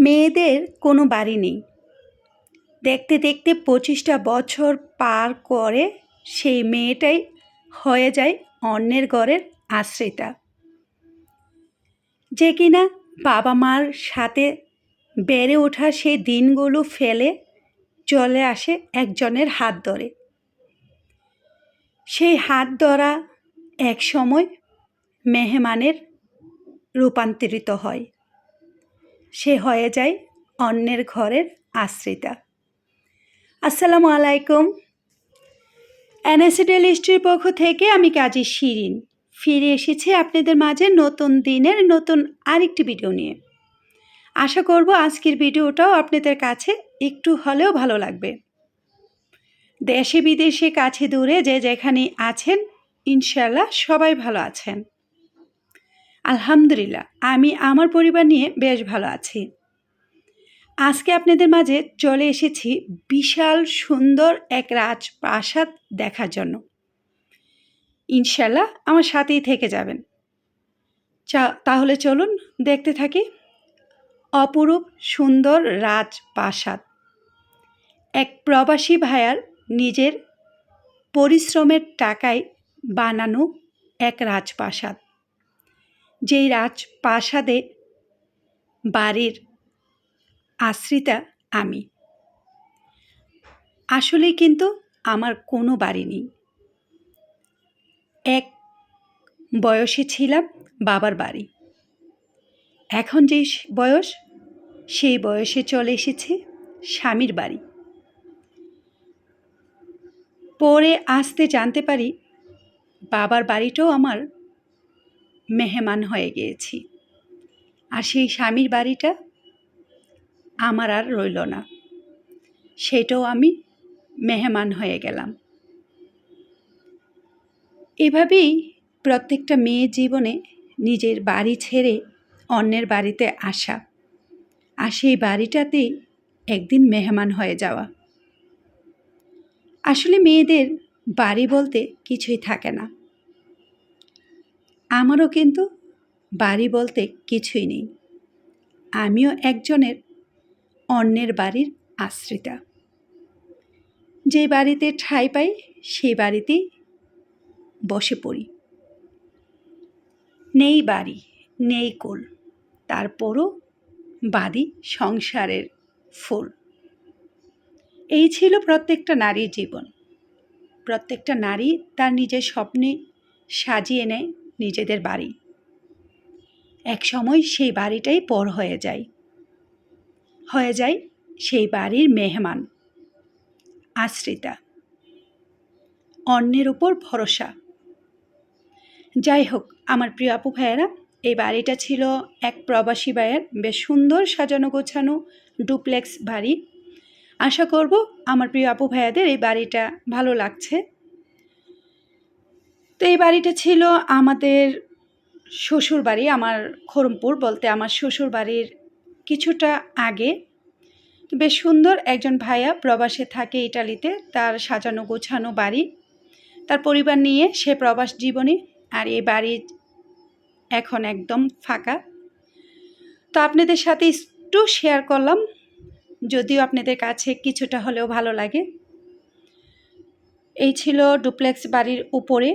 মেয়েদের কোনো বাড়ি নেই। দেখতে দেখতে পঁচিশটা বছর পার করে সেই মেয়েটাই হয়ে যায় অন্যের ঘরের আশ্রিতা। যে কিনা বাবা মার সাথে বেড়ে ওঠা সেই দিনগুলো ফেলে চলে আসে একজনের হাত ধরে। সেই হাত ধরা এক সময় মেহমানের রূপান্তরিত হয়। সে হয়ে যায় অন্যের ঘরের আশ্রিতা। আসসালামু আলাইকুম। এনএসিডেল হিস্ট্রির পক্ষ থেকে আমি কাজী শিরিন। ফিরে এসেছি আপনাদের মাঝে নতুন দিনের নতুন আরেকটি ভিডিও নিয়ে। আশা করব আজকের ভিডিওটাও আপনাদের কাছে একটু হলেও ভালো লাগবে। দেশে বিদেশে কাছে দূরে যে যেখানে আছেন ইনশাল্লাহ সবাই ভালো আছেন। আলহামদুলিল্লাহ, আমি আমার পরিবার নিয়ে বেশ ভালো আছি। আজকে আপনাদের মাঝে চলে এসেছি বিশাল সুন্দর এক রাজপ্রাসাদ দেখার জন্য। ইনশাল্লাহ আমার সাথেই থেকে যাবেন। চা, তাহলে চলুন দেখতে থাকি। অপরূপ সুন্দর রাজপ্রাসাদ। এক প্রবাসী ভাইয়ার নিজের পরিশ্রমের টাকায় বানানো এক রাজপ্রাসাদ। যেই রাজপ্রাসাদে বাড়ির আশ্রিতা আমি। আসলে কিন্তু আমার কোনো বাড়ি নেই। এক বয়সে ছিলাম বাবার বাড়ি। এখন যেই বয়স, সেই বয়সে চলে এসেছে স্বামীর বাড়ি। পরে আসতে জানতে পারি বাবার বাড়িটাও আমার মেহমান হয়ে গিয়েছি। আর সেই স্বামীর বাড়িটা আমার আর রইল না। সেটাও আমি মেহমান হয়ে গেলাম। এভাবেই প্রত্যেকটা মেয়ে জীবনে নিজের বাড়ি ছেড়ে অন্যের বাড়িতে আসা আর সেই বাড়িটাতেই একদিন মেহমান হয়ে যাওয়া। আসলে মেয়েদের বাড়ি বলতে কিছুই থাকে না। আমারও কিন্তু বাড়ি বলতে কিছুই নেই। আমিও একজনের অন্যের বাড়ির আশ্রিতা। যে বাড়িতে ঠাঁই পাই, সেই বাড়িতেই বসে পড়ি। নেই বাড়ি, নেই কোল, তারপরও বাদি সংসারের ফুল। এই ছিল প্রত্যেকটা নারীর জীবন। প্রত্যেকটা নারী তার নিজের স্বপ্নে সাজিয়ে নেয়। নিজেদের বাড়ি। এক সময় সেই বাড়িটাই পর হয়ে যায়। হয়ে যায় সেই বাড়ির মেহমান, আশ্রিতা। অন্যের উপর ভরসা। যাই হোক আমার প্রিয় আপু ভাইয়েরা, এই বাড়িটা ছিল এক প্রবাসী ভাইয়ের বেশ সুন্দর সাজানো গোছানো ডুপ্লেক্স বাড়ি। আশা করব আমার প্রিয় আপু ভাইয়াদের এই বাড়িটা ভালো লাগছে। তো এই বাড়িটা ছিল আমাদের শ্বশুর বাড়ি, আমার খরমপুর বলতে আমার শ্বশুর বাড়ির কিছুটা আগে। বেশ সুন্দর, একজন ভাইয়া প্রবাসে থাকে ইটালিতে, তার সাজানো গোছানো বাড়ি। তার পরিবার নিয়ে সে প্রবাস জীবনী আর এই বাড়ি এখন একদম ফাঁকা। তো আপনাদের সাথে একটু শেয়ার করলাম, যদিও আপনাদের কাছে কিছুটা হলেও ভালো লাগে। এই ছিল ডুপ্লেক্স বাড়ির উপরে।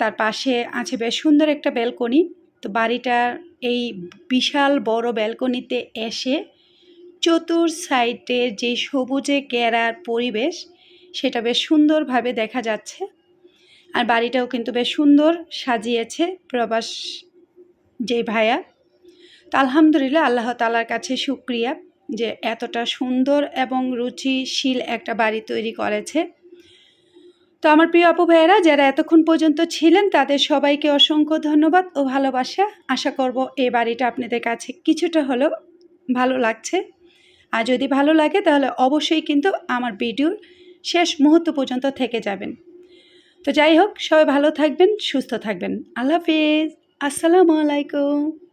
তার পাশে আছে বেশ সুন্দর একটা ব্যালকনি। তো বাড়িটার এই বিশাল বড় ব্যালকনিতে এসে চতুর সাইডের যে সবুজে কেরার পরিবেশ, সেটা বেশ সুন্দরভাবে দেখা যাচ্ছে। আর বাড়িটাও কিন্তু বেশ সুন্দর সাজিয়েছে প্রবাস যে ভাইয়া। তো আলহামদুলিল্লাহ আল্লাহ তালার কাছে সুক্রিয়া যে এতটা সুন্দর এবং রুচিশীল একটা বাড়ি তৈরি করেছে। তো আমার প্রিয় আপু ভাইয়েরা, যারা এতক্ষণ পর্যন্ত ছিলেন, তাদের সবাইকে অসংখ্য ধন্যবাদ ও ভালোবাসা। আশা করব এই বাড়িটা আপনাদের কাছে কিছুটা হলেও ভালো লাগছে। আর যদি ভালো লাগে, তাহলে অবশ্যই কিন্তু আমার ভিডিওর শেষ মুহূর্ত পর্যন্ত থেকে যাবেন। তো যাই হোক, সবাই ভালো থাকবেন, সুস্থ থাকবেন। আল্লাহ হাফিজ। আসসালামু আলাইকুম।